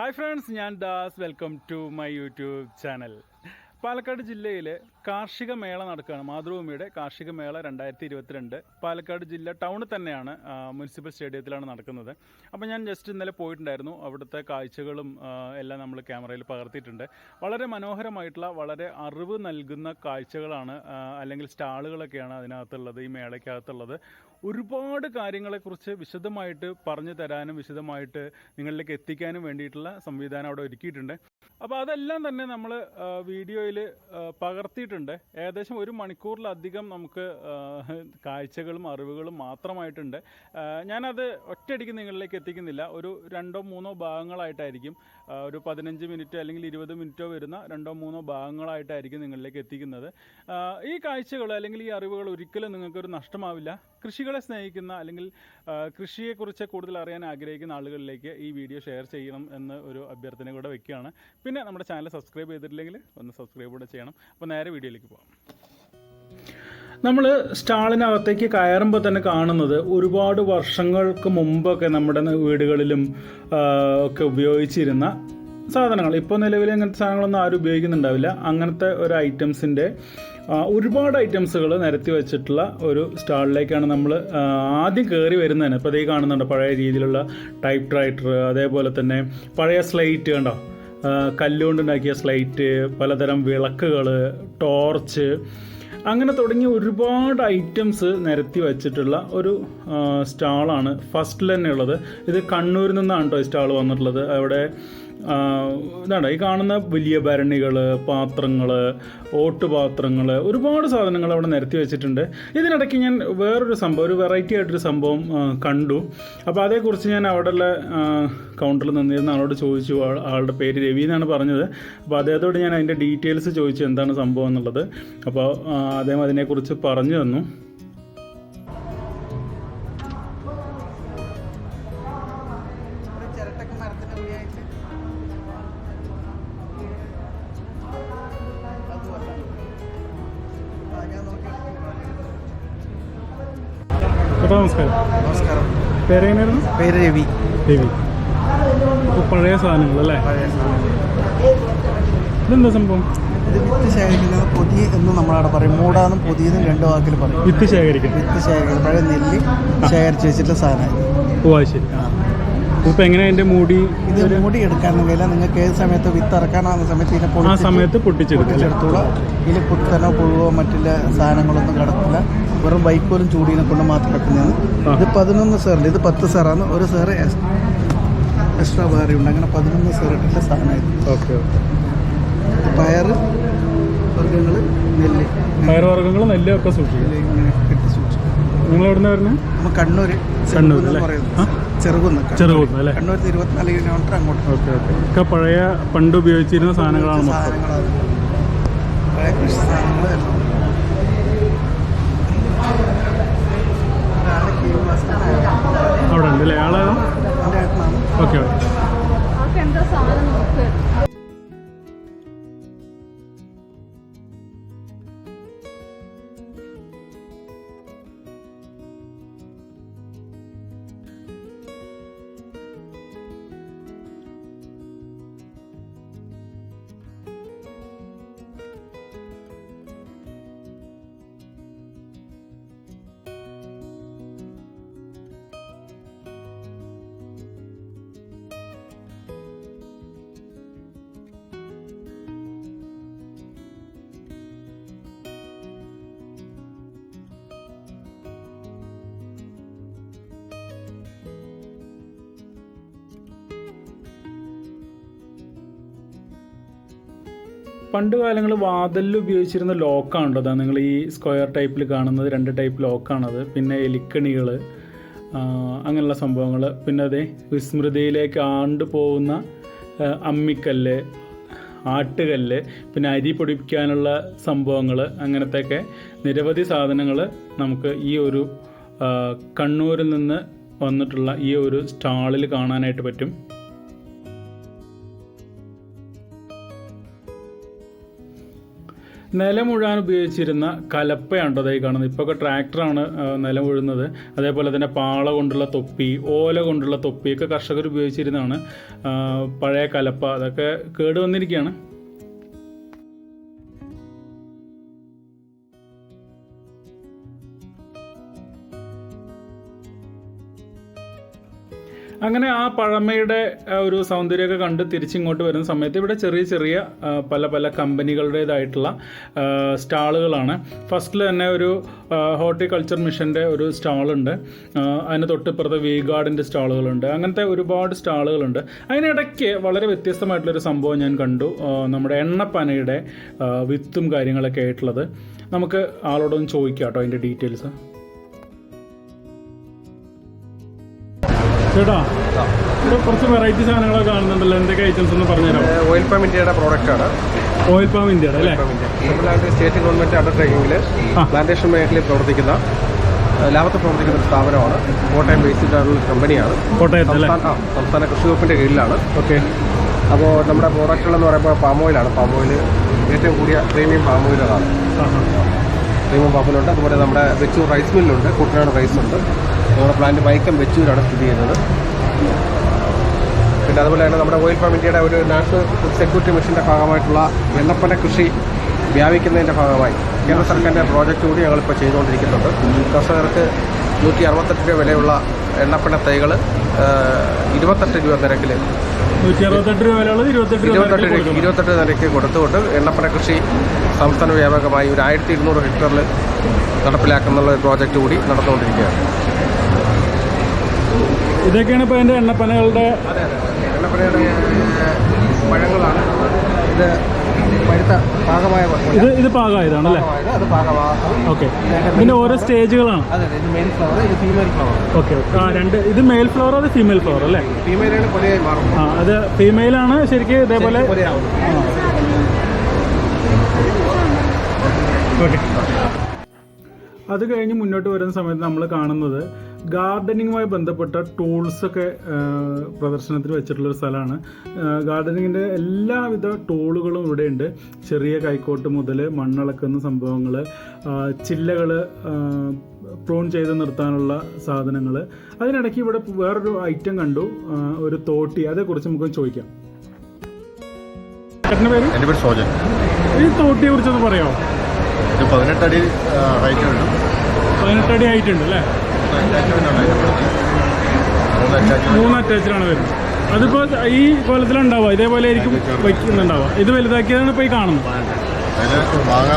Hi friends ഞാൻ Das. Welcome to my YouTube channel Palakkad ജില്ലയിൽ കാർഷിക മേള നടക്കുകയാണ്. മാതൃഭൂമിയുടെ കാർഷിക മേള രണ്ടായിരത്തി ഇരുപത്തിരണ്ട് പാലക്കാട് ജില്ല ടൗണിൽ തന്നെയാണ് മുനിസിപ്പൽ സ്റ്റേഡിയത്തിലാണ് നടക്കുന്നത്. അപ്പോൾ ഞാൻ ജസ്റ്റ് ഇന്നലെ പോയിട്ടുണ്ടായിരുന്നു. അവിടുത്തെ കാഴ്ചകളും എല്ലാം നമ്മൾ ക്യാമറയിൽ പകർത്തിയിട്ടുണ്ട്. വളരെ മനോഹരമായിട്ടുള്ള വളരെ അറിവ് നൽകുന്ന കാഴ്ചകളാണ് അല്ലെങ്കിൽ സ്റ്റാളുകളൊക്കെയാണ് അതിനകത്തുള്ളത് ഈ മേളയ്ക്കകത്തുള്ളത്. ഒരുപാട് കാര്യങ്ങളെക്കുറിച്ച് വിശദമായിട്ട് പറഞ്ഞു തരാനും വിശദമായിട്ട് നിങ്ങളിലേക്ക് എത്തിക്കാനും വേണ്ടിയിട്ടുള്ള സംവിധാനം അവിടെ ഒരുക്കിയിട്ടുണ്ട്. അപ്പോൾ അതെല്ലാം തന്നെ നമ്മൾ വീഡിയോയിൽ പകർത്തിയിട്ടുണ്ട്. ഏകദേശം ഒരു മണിക്കൂറിലധികം നമുക്ക് കാഴ്ചകളും അറിവുകളും മാത്രമായിട്ടുണ്ട്. ഞാനത് ഒറ്റയടിക്ക് നിങ്ങളിലേക്ക് എത്തിക്കുന്നില്ല. ഒരു രണ്ടോ മൂന്നോ ഭാഗങ്ങളായിട്ടായിരിക്കും ഒരു പതിനഞ്ച് മിനിറ്റോ അല്ലെങ്കിൽ ഇരുപത് മിനിറ്റോ വരുന്ന രണ്ടോ മൂന്നോ ഭാഗങ്ങളായിട്ടായിരിക്കും നിങ്ങളിലേക്ക് എത്തിക്കുന്നത്. ഈ കാഴ്ചകൾ അല്ലെങ്കിൽ ഈ അറിവുകൾ ഒരിക്കലും നിങ്ങൾക്കൊരു നഷ്ടമാവില്ല. കൃഷികളെ സ്നേഹിക്കുന്ന അല്ലെങ്കിൽ കൃഷിയെക്കുറിച്ച് കൂടുതൽ അറിയാൻ ആഗ്രഹിക്കുന്ന ആളുകളിലേക്ക് ഈ വീഡിയോ ഷെയർ ചെയ്യണം എന്ന് ഒരു അഭ്യർത്ഥന കൂടെ വെക്കുകയാണ്. പിന്നെ നമ്മുടെ ചാനൽ സബ്സ്ക്രൈബ് ചെയ്തിട്ടില്ലെങ്കിൽ ഒന്ന് സബ്സ്ക്രൈബ് കൂടെ ചെയ്യണം. അപ്പോൾ നേരെ വീഡിയോയിലേക്ക് പോകാം നമ്മൾ സ്റ്റാളിനകത്തേക്ക് കയറുമ്പോൾ തന്നെ കാണുന്നത് ഒരുപാട് വർഷങ്ങൾക്ക് മുമ്പൊക്കെ നമ്മുടെ വീടുകളിലും ഒക്കെ ഉപയോഗിച്ചിരുന്ന സാധനങ്ങൾ. ഇപ്പോൾ നിലവിൽ അങ്ങനത്തെ സാധനങ്ങളൊന്നും ആരും ഉപയോഗിക്കുന്നുണ്ടാവില്ല. അങ്ങനത്തെ ഒരു ഐറ്റംസിന്റെ ഒരുപാട് ഐറ്റംസുകൾ നിരത്തി വെച്ചിട്ടുള്ള ഒരു സ്റ്റാളിലേക്കാണ് നമ്മൾ ആദ്യം കയറി വരുന്നതിന് ഇപ്പോൾ ഇതേ കാണുന്നുണ്ട് പഴയ രീതിയിലുള്ള ടൈപ്പ് റൈറ്റർ അതേപോലെ തന്നെ പഴയ സ്ലൈറ്റ് കണ്ടോ? കല്ലുകൊണ്ടുണ്ടാക്കിയ സ്ലൈറ്റ് പലതരം വിളക്കുകൾ ടോർച്ച് അങ്ങനെ തുടങ്ങി ഒരുപാട് ഐറ്റംസ് നിരത്തി വച്ചിട്ടുള്ള ഒരു സ്റ്റാളാണ് ഫസ്റ്റിൽ തന്നെ ഉള്ളത്. ഇത് കണ്ണൂരിൽ നിന്നാണ് കേട്ടോ ഈ സ്റ്റാൾ വന്നിട്ടുള്ളത്. അവിടെ ഇതാണ് ഈ കാണുന്ന വലിയ ഭരണികൾ പാത്രങ്ങൾ ഓട്ടുപാത്രങ്ങൾ ഒരുപാട് സാധനങ്ങൾ അവിടെ നിരത്തി വെച്ചിട്ടുണ്ട് ഇതിനിടയ്ക്ക് ഞാൻ വേറൊരു സംഭവം ഒരു വെറൈറ്റി ആയിട്ടൊരു സംഭവം കണ്ടു അപ്പോൾ അതേക്കുറിച്ച് ഞാൻ അവിടെയുള്ള കൗണ്ടറിൽ നിന്നിരുന്ന ആളോട് ചോദിച്ചു ആളുടെ പേര് രവി എന്നാണ് പറഞ്ഞത് അപ്പോൾ അദ്ദേഹത്തോട് ഞാൻ അതിന്റെ ഡീറ്റെയിൽസ് ചോദിച്ചു എന്താണ് സംഭവം എന്നുള്ളത് അപ്പോൾ അദ്ദേഹം അതിനെക്കുറിച്ച് പറഞ്ഞു തന്നു ചേട്ടാ നമസ്കാരം. നമസ്കാരം. പേരെങ്ങനെയായിരുന്നു പേര് രവി. രവി. പഴയ സാധനങ്ങൾ അല്ലേ? ഇതെന്താ സംഭവം? ഇത് വിത്ത് ശേഖരിക്കുന്നത് പുതിയ എന്ന് നമ്മളവിടെ പറയും. മൂടാന്നും പുതിയതും രണ്ട് വാക്കിൽ പറയും. വിത്ത് ശേഖരിക്കും വിത്ത് ശേഖരിക്കും പഴയ നെല്ല് ശേഖരിച്ച് വെച്ചിട്ടുള്ള സാധനമാണ് ഓ ശരി. ഇപ്പോൾ എങ്ങനെ അതിന്റെ മൂടി? ഇത് മൂടി എടുക്കാനും കഴിയില്ല. നിങ്ങൾക്ക് ഏത് സമയത്ത് വിത്ത് ഇറക്കാനാകുന്ന സമയത്ത് ഇതിനെ ആ സമയത്ത് പൊട്ടിച്ചെടുത്തോളാം. ഇതിൽ കുത്തനോ പുഴുവോ മറ്റുള്ള സാധനങ്ങളൊന്നും കിടക്കില്ല. വെറും ബൈക്കോലും ചൂടിനെ കൊണ്ട് മാത്രം വെക്കുന്നതാണ്. ഇത് പതിനൊന്ന് സെറിൽ ഇത് പത്ത് സെറാണ് ഒരു സെറ് എക്സ്ട്രാ വേറെ ഉണ്ട്. അങ്ങനെ പതിനൊന്ന് സെറിട്ടുള്ള സാധനമായിരുന്നു. ഓക്കെ പയറ് വർഗങ്ങൾ നെല്ല്. പയറുവർഗങ്ങൾ നെല്ലൊക്കെ സൂക്ഷിക്കും നെല്ല് ഇങ്ങനെ കെട്ടി സൂക്ഷിച്ചു നിങ്ങൾ എവിടെ വരുന്നത് കണ്ണൂർ കണ്ണൂർ ചെറുകുന്ന്? ചെറുകുന്ന് അല്ലേ? കണ്ണൂർ ഇരുപത്തിനാല് കിലോമീറ്റർ അങ്ങോട്ട്. Okay okay. ഒക്കെ പഴയ പണ്ട് ഉപയോഗിച്ചിരുന്ന സാധനങ്ങളാണ് സാധനങ്ങളാണ്. പഴയ കൃഷി സാധനങ്ങൾ പണ്ട് കാലങ്ങളിൽ വാതിലിൽ ഉപയോഗിച്ചിരുന്ന ലോക്കാണല്ലോ അതാ നിങ്ങൾ ഈ സ്ക്വയർ ടൈപ്പിൽ കാണുന്നത് രണ്ട് ടൈപ്പ് ലോക്കാണത്. പിന്നെ എലിക്കണികൾ അങ്ങനെയുള്ള സംഭവങ്ങൾ പിന്നെ അതേ വിസ്മൃതിയിലേക്ക് ആണ്ട് പോകുന്ന അമ്മിക്കല്ല് ആട്ടുകല്ല് പിന്നെ അരി പൊടിപ്പിക്കാനുള്ള സംഭവങ്ങൾ അങ്ങനത്തെയൊക്കെ നിരവധി സാധനങ്ങൾ നമുക്ക് ഈ ഒരു കണ്ണൂരിൽ നിന്ന് വന്നിട്ടുള്ള ഈ ഒരു സ്റ്റാളിൽ കാണാനായിട്ട് പറ്റും. നിലം ഉഴാൻ ഉപയോഗിച്ചിരുന്ന കലപ്പയാണ് ഈ കാണുന്നത്. ഇപ്പോൾ ഒക്കെ ട്രാക്ടറാണ് നിലമുഴുന്നത് അതേപോലെ തന്നെ പാള കൊണ്ടുള്ള തൊപ്പി ഓല കൊണ്ടുള്ള തൊപ്പിയൊക്കെ കർഷകർ ഉപയോഗിച്ചിരുന്നതാണ്. പഴയ കലപ്പ. അതൊക്കെ കേട് വന്നിരിക്കുകയാണ് അങ്ങനെ ആ പഴമയുടെ ഒരു സൗന്ദര്യമൊക്കെ കണ്ട് തിരിച്ചിങ്ങോട്ട് വരുന്ന സമയത്ത് ഇവിടെ ചെറിയ ചെറിയ പല പല കമ്പനികളുടേതായിട്ടുള്ള സ്റ്റാളുകളാണ്. ഫസ്റ്റിൽ തന്നെ ഒരു ഹോർട്ടിക്കൾച്ചർ മിഷന്റെ ഒരു സ്റ്റാളുണ്ട്. അതിന് തൊട്ടിപ്പുറത്ത് വി ഗാർഡിന്റെ സ്റ്റാളുകളുണ്ട്. അങ്ങനത്തെ ഒരുപാട് സ്റ്റാളുകളുണ്ട്. അതിനിടയ്ക്ക് വളരെ വ്യത്യസ്തമായിട്ടുള്ളൊരു സംഭവം ഞാൻ കണ്ടു. നമ്മുടെ എണ്ണപ്പനയുടെ വിത്തും കാര്യങ്ങളൊക്കെ ആയിട്ടുള്ളത്. നമുക്ക് ആളോടൊന്ന് ചോദിക്കാം കേട്ടോ അതിന്റെ ഡീറ്റെയിൽസ്. ചേട്ടാ ഇവിടെ കുറച്ച് വെറൈറ്റി സാധനങ്ങളൊക്കെ കാണുന്നുണ്ടല്ലോ. എന്തൊക്കെ ഐറ്റംസ് ഒന്ന് പറഞ്ഞുതരാം ഓയിൽ പാം ഇന്ത്യയുടെ പ്രോഡക്റ്റ് ആണ്. ഓയിൽ പാം ഇന്ത്യയുടെ അല്ലേ? തമിഴ്നാട് സ്റ്റേറ്റ് ഗവൺമെന്റ് അണ്ടർടേക്കിംഗിൽ. പ്ലാന്റേഷൻ മേഖലയിൽ പ്രവർത്തിക്കുന്ന ലാഭത്തെ പ്രവർത്തിക്കുന്ന ഒരു സ്ഥാപനമാണ്. കോട്ടയം ബേസ്ഡ് ആയിട്ടുള്ള കമ്പനിയാണ് കോട്ടയം സംസ്ഥാന കൃഷി വകുപ്പിന്റെ കീഴിലാണ്. ഓക്കെ. അപ്പോൾ നമ്മുടെ പ്രോഡക്റ്റുകൾ എന്ന് പറയുമ്പോൾ പാം ഓയിലാണ് പാം ഓയിൽ ഏറ്റവും കൂടിയ പ്രീമിയം പാം ഓയിലാണ് പ്രീമിയം പാം ഓയിലുണ്ട് അതുപോലെ നമ്മുടെ വെച്ചൂർ റൈസ് മില്ലുണ്ട് കുട്ടനാട് റൈസ് ഉണ്ട്. നമ്മുടെ പ്ലാന്റ് വൈക്കം വെച്ചൂരാണ് സ്ഥിതി ചെയ്യുന്നത്. പിന്നെ അതുപോലെ തന്നെ നമ്മുടെ ഓയിൽ ഫാം ഇന്ത്യയുടെ ഒരു നാഷണൽ ഫുഡ് സെക്യൂരിറ്റി മിഷന്റെ ഭാഗമായിട്ടുള്ള വെള്ളപ്പന കൃഷി വ്യാപിക്കുന്നതിന്റെ ഭാഗമായി കേന്ദ്ര സർക്കാരിന്റെ പ്രോജക്റ്റ് കൂടി ഞങ്ങളിപ്പോൾ ചെയ്തുകൊണ്ടിരിക്കുന്നുണ്ട്. കർഷകർക്ക് നൂറ്റി അറുപത്തെട്ട് രൂപ വിലയുള്ള എണ്ണപ്പന തൈകൾ ഇരുപത്തെട്ട് രൂപ നിരക്കിൽ ഇരുപത്തെട്ട് രൂപ ഇരുപത്തെട്ട് നിരക്ക് കൊടുത്തുകൊണ്ട് എണ്ണപ്പന കൃഷി സംസ്ഥാന വ്യാപകമായി ഒരു ആയിരത്തി ഇരുന്നൂറ് ഹെക്ടറിൽ നടപ്പിലാക്കുന്ന ഒരു പ്രോജക്റ്റ് കൂടി നടന്നുകൊണ്ടിരിക്കുകയാണ്. ഇതൊക്കെയാണ് ഇപ്പോൾ എന്റെ എണ്ണപ്പനകളുടെ എണ്ണപ്പനയുടെ പഴങ്ങളാണ്. ഇത് പഴുത്ത പാകമായ ഇത് ഇത് പാകമായതാണ് അല്ലേ? പാകമായത് അത് പാകമാകും ഓക്കെ. ഇതിന്റെ ഓരോ സ്റ്റേജുകളാണ്. അതെ ഇത് മെയിൽ ഫ്ലവർ ഇത് ഫീമെയിൽ ഫ്ലവർ ഓക്കെ ആ രണ്ട് ഇത് മെയിൽ ഫ്ലവർ അത് ഫീമെയിൽ ഫ്ലവർ അല്ലേ? ഫീമെയിലാണ് പൊലയായി മാറും. ആ അത് ഫീമെയിലാണ് ശരിക്കും ഇതേപോലെ ഓക്കെ. അത് കഴിഞ്ഞ് മുന്നോട്ട് വരുന്ന സമയത്ത് നമ്മൾ കാണുന്നത് ഗാർഡനിങ്ങുമായി ബന്ധപ്പെട്ട ടൂൾസൊക്കെ പ്രദർശനത്തിൽ വെച്ചിട്ടുള്ള ഒരു സ്ഥലമാണ് ഗാർഡനിങ്ങിന്റെ എല്ലാവിധ ടൂളുകളും ഇവിടെയുണ്ട്. ചെറിയ കൈക്കോട്ട് മുതൽ മണ്ണിളക്കുന്ന സംഭവങ്ങൾ ചില്ലകൾ പ്രൂൺ ചെയ്ത് നിർത്താനുള്ള സാധനങ്ങൾ അതിനിടയ്ക്ക് ഇവിടെ വേറൊരു ഐറ്റം കണ്ടു ഒരു തോട്ടി. അതേക്കുറിച്ച് നമുക്ക് ചോദിക്കാം. പേര്? എന്റെ പേര് സോജൻ. ഈ തോട്ടിയെ കുറിച്ചൊന്ന് പറയാമോ? ഇത് പതിനെട്ടടി ഹൈറ്റ് ഉണ്ട്. പതിനെട്ടടി അടി അല്ലേ ഉണ്ട് പുറത്ത് മൂന്ന് അറ്റാച്ചിലാണ് വരുന്നത്. അതിപ്പോ ഈ കൊല്ലത്തിലുണ്ടാവുക ഇതേപോലെ ആയിരിക്കും വയ്ക്കുന്നുണ്ടാവുക ഇത് വലുതാക്കിയതാണ് ഇപ്പോൾ ഈ കാണുന്നത്. മാങ്ങ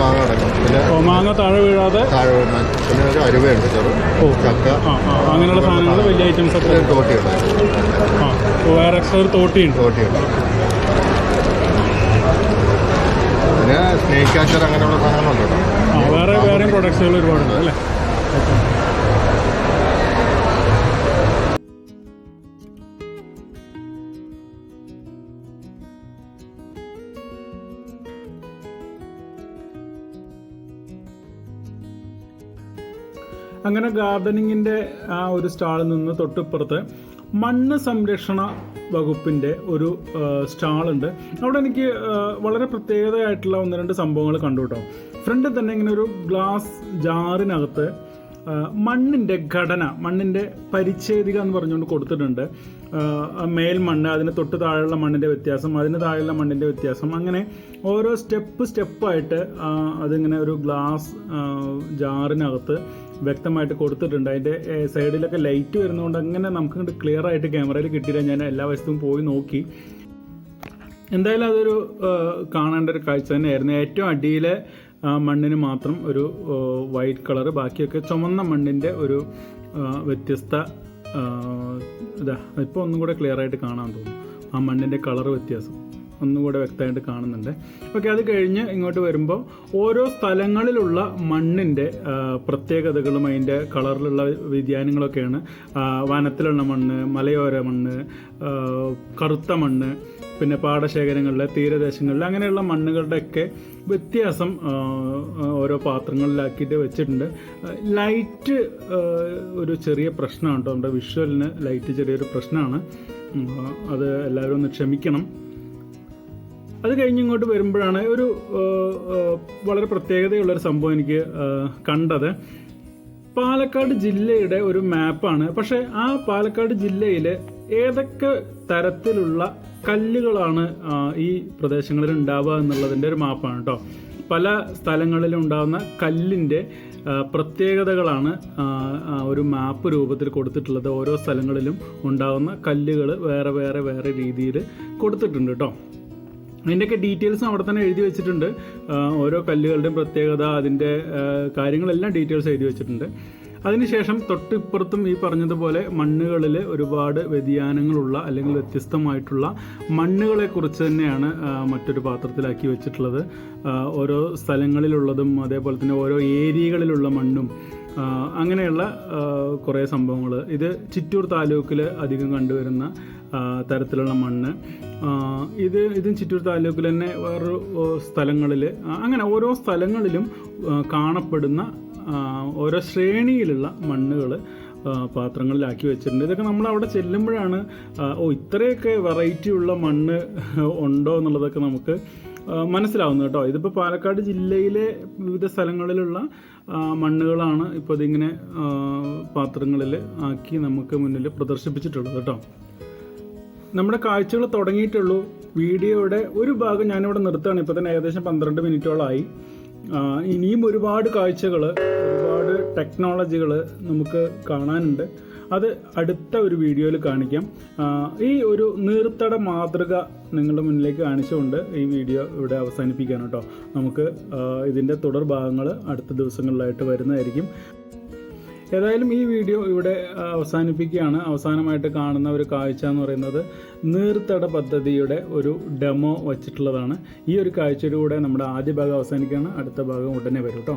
മാങ്ങ അടക്കും പിന്നെ മാങ്ങ താഴെ വീഴാതെ താഴെ അങ്ങനെയുള്ള സാധനങ്ങൾ വലിയ ഐറ്റംസ് ഒക്കെ വേറെ എക്സ്ട്രാ തോട്ടിയുണ്ട് തോട്ടിയുണ്ട് പിന്നെ സ്നേക്ക് കാച്ചർ അങ്ങനെയുള്ള സാധനങ്ങളുണ്ട് വേറെ വേറെയും പ്രൊഡക്ട്സുകൾ ഒരുപാടുണ്ട് അല്ലേ? അങ്ങനെ ഗാർഡനിങ്ങിന്റെ ആ ഒരു സ്റ്റാളിൽ നിന്ന് തൊട്ടിപ്പുറത്ത് മണ്ണ് സംരക്ഷണ വകുപ്പിന്റെ ഒരു സ്റ്റാളുണ്ട്. അവിടെ എനിക്ക് വളരെ പ്രത്യേകതയായിട്ടുള്ള ഒന്ന് രണ്ട് സംഭവങ്ങൾ കണ്ടു കേട്ടോ. ഫ്രണ്ടിൽ തന്നെ ഇങ്ങനെ ഒരു ഗ്ലാസ് ജാറിനകത്ത് മണ്ണിന്റെ ഘടന മണ്ണിന്റെ പരിച്ഛേദിക എന്ന് പറഞ്ഞുകൊണ്ട് കൊടുത്തിട്ടുണ്ട്. മേൽ മണ്ണ് അതിന് തൊട്ട് താഴെയുള്ള മണ്ണിന്റെ വ്യത്യാസം അതിന് താഴെയുള്ള മണ്ണിന്റെ വ്യത്യാസം. അങ്ങനെ ഓരോ സ്റ്റെപ്പ് സ്റ്റെപ്പായിട്ട് അതിങ്ങനെ ഒരു ഗ്ലാസ് ജാറിനകത്ത് വ്യക്തമായിട്ട് കൊടുത്തിട്ടുണ്ട്. അതിന്റെ സൈഡിലൊക്കെ ലൈറ്റ് വരുന്നതുകൊണ്ട് അങ്ങനെ നമുക്ക് ക്ലിയർ ആയിട്ട് ക്യാമറയിൽ കിട്ടിയില്ല. ഞാൻ എല്ലാ വശത്തും പോയി നോക്കി. എന്തായാലും അതൊരു കാണേണ്ട ഒരു കാഴ്ച തന്നെയായിരുന്നു. ഏറ്റവും അടിയിലെ മണ്ണിന് മാത്രം ഒരു വൈറ്റ് കളർ ബാക്കിയൊക്കെ ചുമന്ന മണ്ണിന്റെ ഒരു വ്യത്യസ്ത ഇതാ ഇപ്പോൾ ഒന്നും കൂടെ ക്ലിയർ ആയിട്ട് കാണാൻ തോന്നുന്നു ആ മണ്ണിന്റെ കളർ വ്യത്യാസം. ഒന്നും കൂടെ വ്യക്തമായിട്ട് കാണുന്നുണ്ട്. ഓക്കെ അത് കഴിഞ്ഞ് ഇങ്ങോട്ട് വരുമ്പോൾ ഓരോ സ്ഥലങ്ങളിലുള്ള മണ്ണിന്റെ പ്രത്യേകതകളും അതിന്റെ കളറിലുള്ള വ്യതിയാനങ്ങളൊക്കെയാണ്. വനത്തിലുള്ള മണ്ണ് മലയോര മണ്ണ് കറുത്ത മണ്ണ് പിന്നെ പാടശേഖരങ്ങളിലെ തീരദേശങ്ങളിൽ അങ്ങനെയുള്ള മണ്ണുകളുടെയൊക്കെ വ്യത്യാസം ഓരോ പാത്രങ്ങളിലാക്കിയിട്ട് വെച്ചിട്ടുണ്ട്. ലൈറ്റ് ഒരു ചെറിയ പ്രശ്നമാണ് കേട്ടോ. നമ്മുടെ വിഷ്വലിന് ലൈറ്റ് ചെറിയൊരു പ്രശ്നമാണ്. അത് എല്ലാവരും ഒന്ന് ക്ഷമിക്കണം. അത് കഴിഞ്ഞ് ഇങ്ങോട്ട് വരുമ്പോഴാണ് ഒരു വളരെ പ്രത്യേകതയുള്ളൊരു സംഭവം എനിക്ക് കണ്ടത്. പാലക്കാട് ജില്ലയുടെ ഒരു മാപ്പാണ്. പക്ഷെ ആ പാലക്കാട് ജില്ലയിൽ ഏതൊക്കെ തരത്തിലുള്ള കല്ലുകളാണ് ഈ പ്രദേശങ്ങളിൽ ഉണ്ടാവുക എന്നുള്ളതിന്റെ ഒരു മാപ്പാണ് കേട്ടോ പല സ്ഥലങ്ങളിലും ഉണ്ടാകുന്ന കല്ലിന്റെ പ്രത്യേകതകളാണ് ഒരു മാപ്പ് രൂപത്തിൽ കൊടുത്തിട്ടുള്ളത്. ഓരോ സ്ഥലങ്ങളിലും ഉണ്ടാകുന്ന കല്ലുകൾ വേറെ വേറെ വേറെ രീതിയിൽ കൊടുത്തിട്ടുണ്ട് കേട്ടോ അതിന്റെയൊക്കെ ഡീറ്റെയിൽസും അവിടെ തന്നെ എഴുതി വെച്ചിട്ടുണ്ട്. ഓരോ കല്ലുകളുടെയും പ്രത്യേകത അതിന്റെ കാര്യങ്ങളെല്ലാം ഡീറ്റെയിൽസ് എഴുതി വെച്ചിട്ടുണ്ട്. അതിനുശേഷം തൊട്ടിപ്പുറത്തും ഈ പറഞ്ഞതുപോലെ മണ്ണുകളിൽ ഒരുപാട് വ്യതിയാനങ്ങളുള്ള അല്ലെങ്കിൽ വ്യത്യസ്തമായിട്ടുള്ള മണ്ണുകളെക്കുറിച്ച് തന്നെയാണ് ആ, മറ്റൊരു പാത്രത്തിലാക്കി വെച്ചിട്ടുള്ളത്. ഓരോ സ്ഥലങ്ങളിലുള്ളതും അതേപോലെ തന്നെ ഓരോ ഏരിയകളിലുള്ള മണ്ണും അങ്ങനെയുള്ള കുറേ സംഭവങ്ങൾ ഇത് ചിറ്റൂർ താലൂക്കിൽ അധികം കണ്ടുവരുന്ന തരത്തിലുള്ള മണ്ണ്. ഇത് ഇതും ചിറ്റൂർ താലൂക്കിൽ തന്നെ വേറൊരു സ്ഥലങ്ങളിൽ അങ്ങനെ ഓരോ സ്ഥലങ്ങളിലും കാണപ്പെടുന്ന ഓരോ ശ്രേണിയിലുള്ള മണ്ണുകൾ പാത്രങ്ങളിലാക്കി വെച്ചിട്ടുണ്ട്. ഇതൊക്കെ നമ്മൾ അവിടെ ചെല്ലുമ്പോഴാണ് ഓ ഇത്രയൊക്കെ വെറൈറ്റി ഉള്ള മണ്ണ് ഉണ്ടോ എന്നുള്ളതൊക്കെ നമുക്ക് മനസ്സിലാവുന്നു കേട്ടോ. ഇതിപ്പോൾ പാലക്കാട് ജില്ലയിലെ വിവിധ സ്ഥലങ്ങളിലുള്ള മണ്ണുകളാണ് ഇപ്പോൾ ഇതിങ്ങനെ പാത്രങ്ങളിൽ ആക്കി നമുക്ക് മുന്നിൽ പ്രദർശിപ്പിച്ചിട്ടുള്ളത് കേട്ടോ. നമ്മുടെ കാഴ്ചകൾ തുടങ്ങിയിട്ടുള്ളൂ. വീഡിയോയുടെ ഒരു ഭാഗം ഞാനിവിടെ നിർത്തുകയാണ്. ഇപ്പോൾ തന്നെ ഏകദേശം പന്ത്രണ്ട് മിനിറ്റോളമായി ഇനിയും ഒരുപാട് കാഴ്ചകൾ ഒരുപാട് ടെക്നോളജികൾ നമുക്ക് കാണാനുണ്ട്. അത് അടുത്ത ഒരു വീഡിയോയിൽ കാണിക്കാം. ഈ ഒരു നീർത്തട മാതൃക നിങ്ങളുടെ മുന്നിലേക്ക് കാണിച്ചുകൊണ്ട് ഈ വീഡിയോ ഇവിടെ അവസാനിപ്പിക്കാൻ കേട്ടോ. നമുക്ക് ഇതിന്റെ തുടർ ഭാഗങ്ങൾ അടുത്ത ദിവസങ്ങളിലായിട്ട് വരുന്നതായിരിക്കും. ഏതായാലും ഈ വീഡിയോ ഇവിടെ അവസാനിപ്പിക്കുകയാണ്. അവസാനമായിട്ട് കാണുന്ന ഒരു കാഴ്ച എന്ന് പറയുന്നത് നീർത്തട പദ്ധതിയുടെ ഒരു ഡെമോ വച്ചിട്ടുള്ളതാണ്. ഈ ഒരു കാഴ്ചയിലൂടെ നമ്മുടെ ആദ്യ ഭാഗം അവസാനിക്കുകയാണ്. അടുത്ത ഭാഗം ഉടനെ വരും കേട്ടോ.